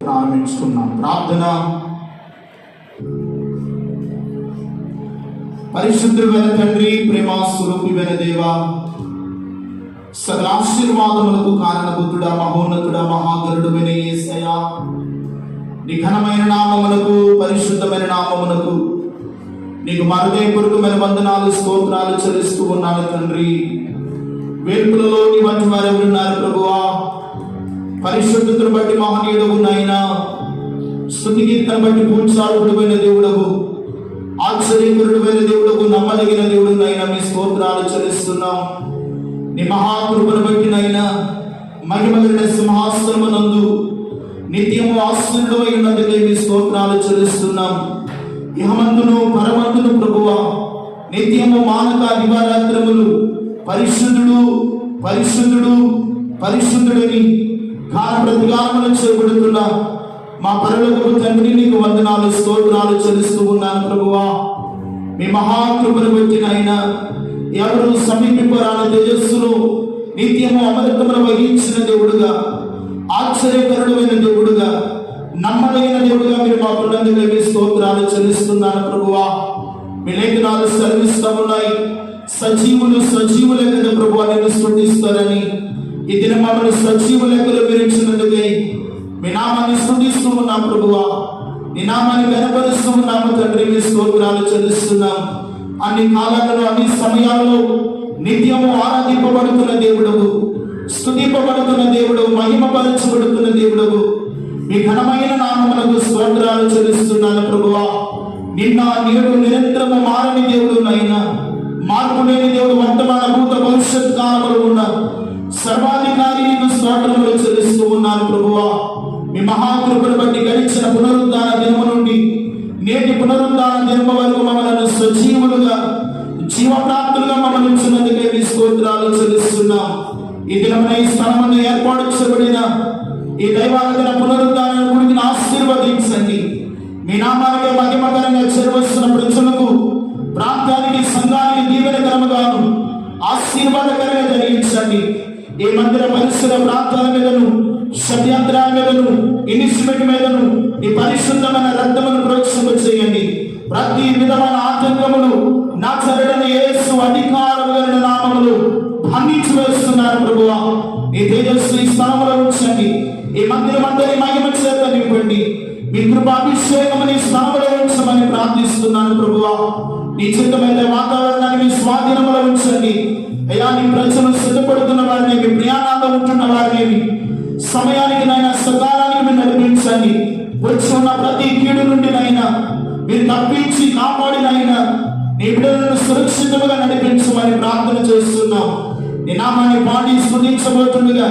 ప్రారంభించుకున్నాం ప్రార్థన. పరిశుద్ధుడైన తండ్రి ప్రేమ స్వరూపివైన దేవ సకలాశీర్వాదములకు కారణబుద్ధుడ మహోన్నతుడ మహాగరుడు వినయేసయ నీ ఘనమైన నామమునకు పరిశుద్ధమైన నామమునకు నీకు మరుదయపూర్వకమైన వందనాలు స్తోత్రాలు చెల్లిస్తూ ఉన్నాను తండ్రి. వేర్పులలో నీ వంటి వారు ఎవరున్నారు ప్రభువా? పరిశుద్ధతను బట్టి మహనీయుడవు నాయన. స్థుతి కీర్తన బట్టి పూజారుడువైన దేవుడవు. ఆశ్చర్యకరుడువైన దేవుడవు నమ్మదగిన దేవుడు నైనా మీ స్తోత్రాలు చెల్లిస్తున్నాం. నీ మహాకృపను బట్టి నైనా మహిమగలిన సింహాసనమునందు నిత్యము ఆశ్చర్యుడు అయినందుకే మీ స్తోత్రాలు చెల్లిస్తున్నాం. ఇహమందును పరమంతును ప్రభువ నిత్యము మానక దివారాత్రములు పరిశుద్ధుడు పరిశుద్ధుడు పరిశుద్ధుడని గాన ప్రతిగామలు చేయబడుతున్న మా పరలోకపు తండ్రి నీకు వందనాలు స్తోత్రాలు చెల్లిస్తూ ఉన్నాను ప్రభువా. మీ మహాకృపను బట్టి నాయన ఎవరు సమీపింపరాని తేజస్సును నిత్యము అమృతమును వహించిన దేవుడుగా ఆశ్చర్యకరుడమైన దేవుడుగా నమ్మదగిన దేవుడుగా మీరు మా బృందంగా మీ స్తోత్రాలు చెల్లిస్తున్నాను ప్రభువా. మీ లేఖనాలు సెలవిస్తా ఉన్నాయి. సజీవులు సజీవుల కదా ప్రభు నేను స్థుతిస్తారని. ఈ దిన మమ్మల్ని సజీవ లెక్కలు విరించినందుకే మీ నామాన్ని స్థుతిస్తూ ఉన్నాం ప్రభువా. నీ నామాన్ని కనపరుస్తూ ఉన్నాము తండ్రి మీ స్తోత్రాలు చెల్లిస్తున్నాం. అన్ని కాలాలలో అన్ని సమయాల్లో నిత్యము ఆరాధింపబడుతున్న దేవుడవు స్థుతింపబడుతున్న దేవుడు మహిమపరచబడుతున్న దేవుడవు. మీ ఘనమైన నామములకు స్తోత్రాలు చెల్లిస్తున్నాను ప్రభువా. నిన్న నేడు నిరంతరము మారని దేవుడు నైనా మార్పు లేని దేవుడు వర్తమాన భూత భవిష్యత్ కాలంలో ఉన్నారు మహాకృపను బట్టి గడిచిన పునరుద్ధాన దినము నుండి నేటి పునరుద్ధాన దినము వరకు మమ్మల్ని సజీవులుగా జీవప్రాప్తులుగా మమ్మల్ని ఉంచినందుకే మీ స్తోత్రాలు చెల్లిస్తున్నాం. ఈ దినమున ఈ స్థలమును ఏర్పాటు చేయబడిన ఈ దైవాలయ పునరుద్ధాన గుడిని ఆశీర్వదించండి. మీ నామానికి మహిమకరంగా చేరవస్తున్న ప్రజలకు ప్రాంతానికి సంఘానికి దీవెనకరముగాను ఆశీర్వాదకరంగా జరిగించండి. ఈ మందిర పరిసర ప్రాంతాల మీదను షడ్యంత్రాల మీదను ఇనిస్ట్రుమెంట్ మీదను ఈ పరిశుద్ధమైన రక్తమును ప్రోత్సహింప చేయండి. ప్రతి విధమైన ఆటంకములు నా చరడని ఏసు అధికారములైన నామములు భంగించి వేస్తున్నారు ప్రభువా. ఈ తేజస్సు ఈ స్థలంలో ఉంచండి. ఈ మందిరం అందరి మహిమ చేత నింపండి. మీ కృపాభిషేకమని ఉంచమని ప్రార్థిస్తున్నాను ప్రభువా. నీ చిత్తమైన వాతావరణాన్ని మీ స్వాధీనంలో ఉంచండి. అయ్యా నీ ప్రజలు సిద్ధపడుతున్న వారిని మీ ప్రయాణాల్లో ఉంటున్న వారిని సమయానికి నైనా సకాలానికి మీరు నడిపించండి వచ్చి ఉన్న ప్రతి కీడు నుండి నైనా మీరు తప్పించి కాపాడినైనా నీ బిడ్డలను సురక్షితంగా నడిపించమని ప్రార్థన చేస్తున్నాం. నీ నామాన్ని పాడి స్మరించబోతుండగా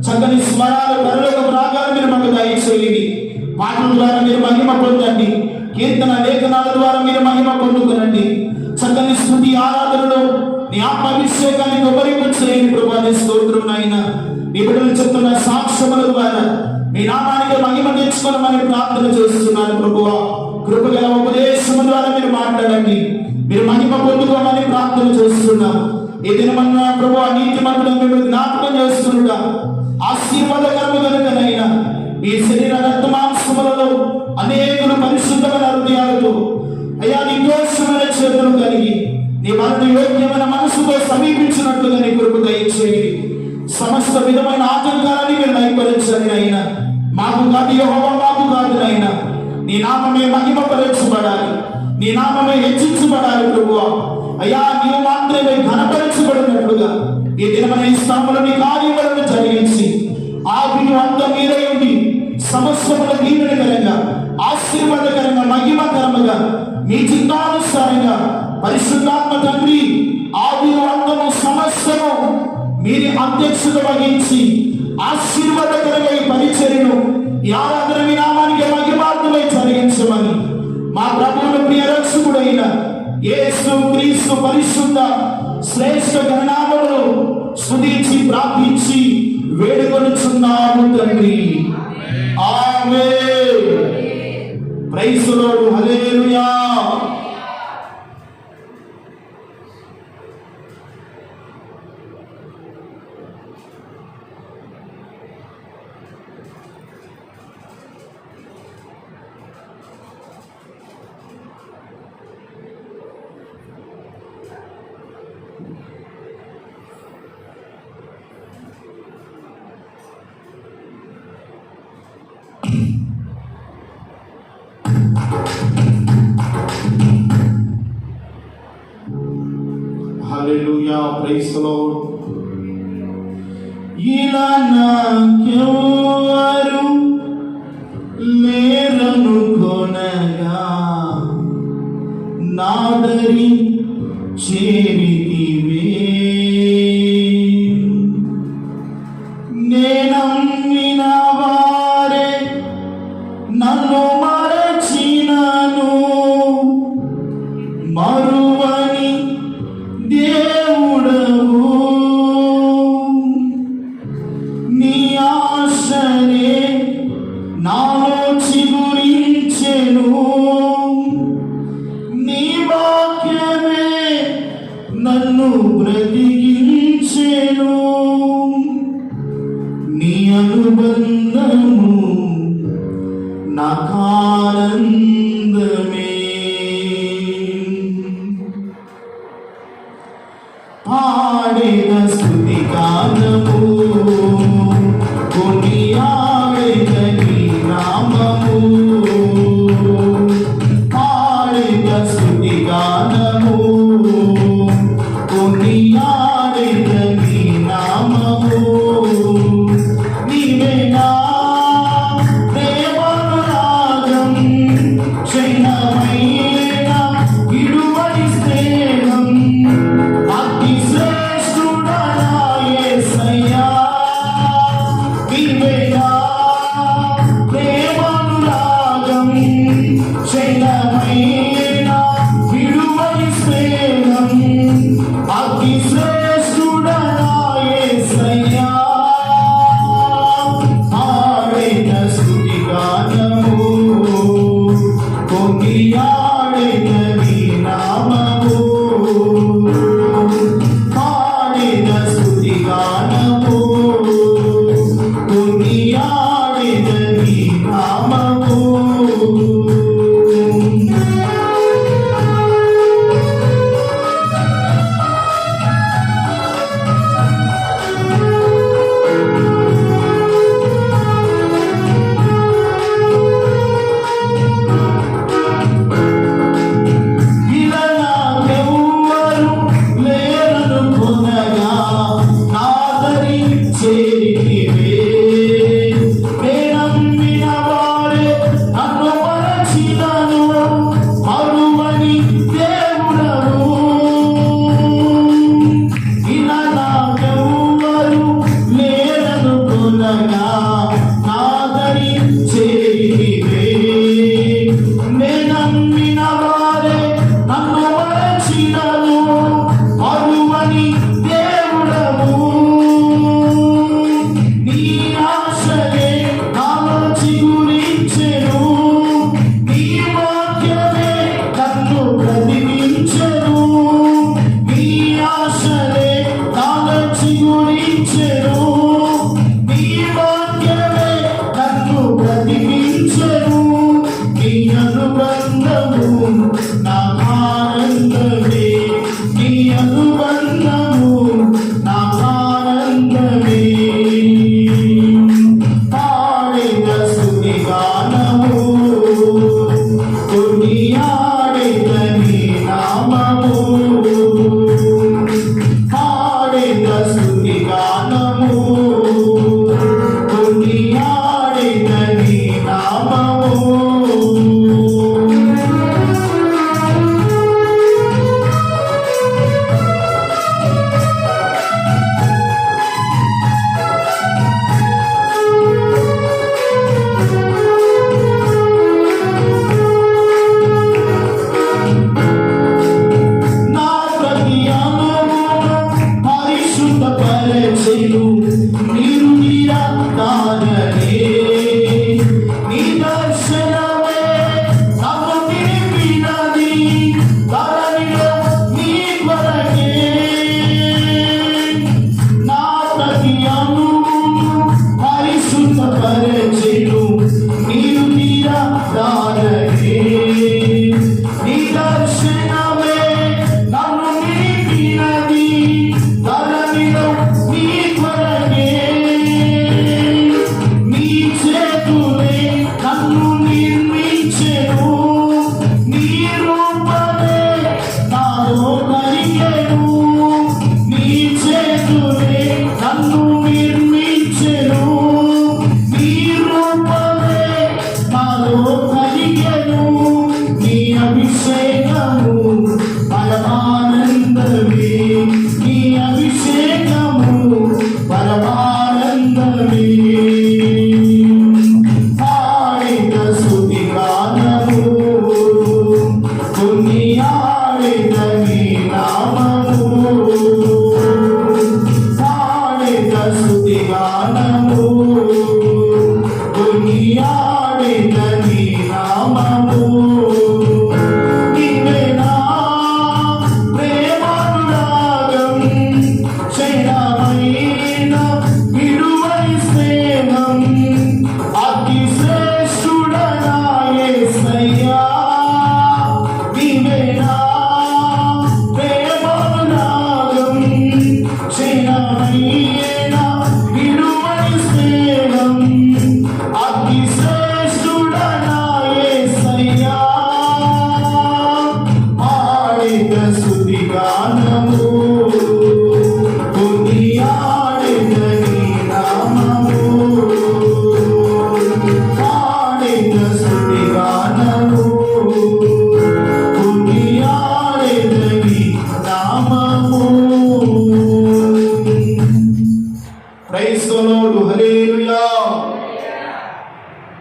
చక్కని స్వరాలు పరలోక రాగాలు మీరు మాకు దయచేయండి. పాటల ద్వారా మీరు మహిమ పొందండి. కీర్తన లేఖనాల ద్వారా మీరు మహిమ పొందుకునండి. చక్కని స్మృతి ఆరాధనలో నీ ఆత్మాభిషేకాన్ని ఉపరింప చేయండి ప్రభా స్తోత్రం నాయన. నీ బిడ్డలు చెప్తున్న సాక్ష్యముల ద్వారా మీ నామానికి మహిమ తెచ్చుకోనమని ప్రార్థన చేస్తున్నాను ప్రభువా. కృపగల ఉపదేశము ద్వారా మీరు మాట్లాడండి. మీరు మహిమ పొందుకోమని ప్రార్థన చేస్తున్నాను. ఈ దినమన్న ప్రభు నీతి మంత్రులను మీరు జ్ఞాపకం చేస్తుండగా ఆశీర్వాదకరము కనుకనైనా ఈ శరీర రక్తమాంసములలో అనేకులు పరిశుద్ధమైన హృదయాలతో అయ్యా నిర్దోషమైన చేతులు కలిగి నీ మరణ యోగ్యమైన మనసుతో సమీపించినట్లుగా నీ కొరకు దయచేయండి. సమస్త విధమైన ఆటంకాలని మీరు నైపరించండి అయినా మాకు కాదు యహోవా మాకు కాదు అయినా నీ నామమే మహిమపరచబడాలి. నీ నామమే హెచ్చించబడాలి ప్రభు అయ్యా నీవు మాత్రమే ఘనపరచబడినట్లుగా ఈ దినమైన ఈ స్థానంలో కార్యములను జరిగించి ఆపిని అంత మీరే ఉండి సమస్యముల దీవెనకరంగా ఆశీర్వాదకరంగా మహిమకరముగా మీ చిత్తానుసారంగా పరిశుద్ధాత్మ తండ్రి ఆది అంతము సమస్య మీరు అధ్యక్షత వహించి ఆశీర్వాదకరంగా ఈ పరిచర్యను ఈ ఆరాధన వినామానికి మహిమార్థమై జరిగించమని మా ప్రభువును ప్రియ రక్షకుడైన యేసు క్రీస్తు పరిశుద్ధ శ్రేష్ఠ గణనామములు స్థుతించి ప్రార్థించి వేడుకొనుచున్నాము తండ్రి. హల్లెలూయా ప్రైస్ లార్డ్ ఇలా నాకెవరు లేరను కొనగా నాదరి చేరితివే నాలో చిగురించెను. నీ వాక్యమే నన్ను బ్రతికించెను. నీ అనుబంధము నాకానందమే పాడిన స్థుతి గానము. Senhor.